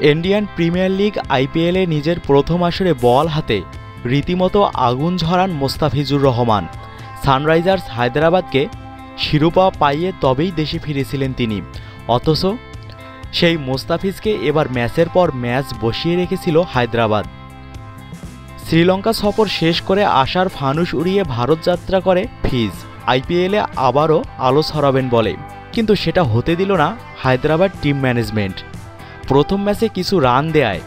Indian premier league আইপিএলে নিজের প্রথম আসরে বল হাতে রীতিমতো আগুন ঝরান মোস্তাফিজুর রহমান। সানরাইজার্স হায়দ্রাবাদকে শিরোপা পাইয়ে তবেই দেশে ফিরেছিলেন তিনি। অথচ সেই মোস্তাফিজকে এবার ম্যাচের পর ম্যাচ বসিয়ে রেখেছিল হায়দ্রাবাদ। শ্রীলঙ্কা সফর শেষ করে আসার ফানুস উড়িয়ে ভারত যাত্রা করে ফিজ। আইপিএলে আবারও আলো ছড়াবেন বলে। কিন্তু সেটা হতে দিল না হায়দ্রাবাদ টিম ম্যানেজমেন্ট। প্রথম ম্যাচে কিছু রান দেয়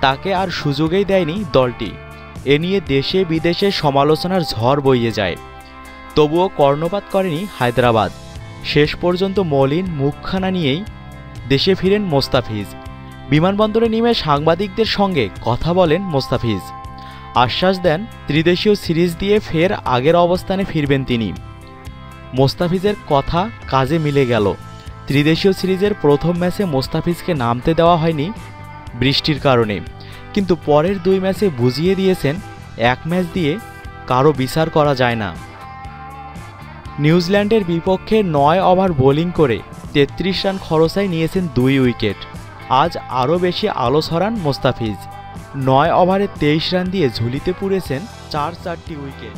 তাকে আর সুযোগেই দেয়নি দলটি। এ নিয়ে দেশে বিদেশে সমালোচনার ঝড় বইয়ে যায়। তবুও কর্ণপাত করেনি হায়দ্রাবাদ। শেষ পর্যন্ত মলিন মুখখানা নিয়েই দেশে ফিরেন মোস্তাফিজ। বিমানবন্দরে নেমে সাংবাদিকদের সঙ্গে কথা বলেন মোস্তাফিজ। আশ্বাস দেন, ত্রিদেশীয় সিরিজ দিয়ে ফের আগের অবস্থানে ফিরবেন তিনি। মোস্তাফিজের কথা কাজে মিলে গেল। ত্রিদেশীয় সিরিজের প্রথম ম্যাচে মোস্তাফিজকে নামতে দেওয়া হয়নি বৃষ্টির কারণে। কিন্তু পরের দুই ম্যাচে বুঝিয়ে দিয়েছেন, এক ম্যাচ দিয়ে কারও বিচার করা যায় না। নিউজিল্যান্ডের বিপক্ষে নয় ওভার বোলিং করে তেত্রিশ রান খরচায় নিয়েছেন দুই উইকেট। আজ আরও বেশি আলো ছড়ান মোস্তাফিজ। নয় ওভারে তেইশ রান দিয়ে ঝুলিতে পুড়েছেন চার চারটি উইকেট।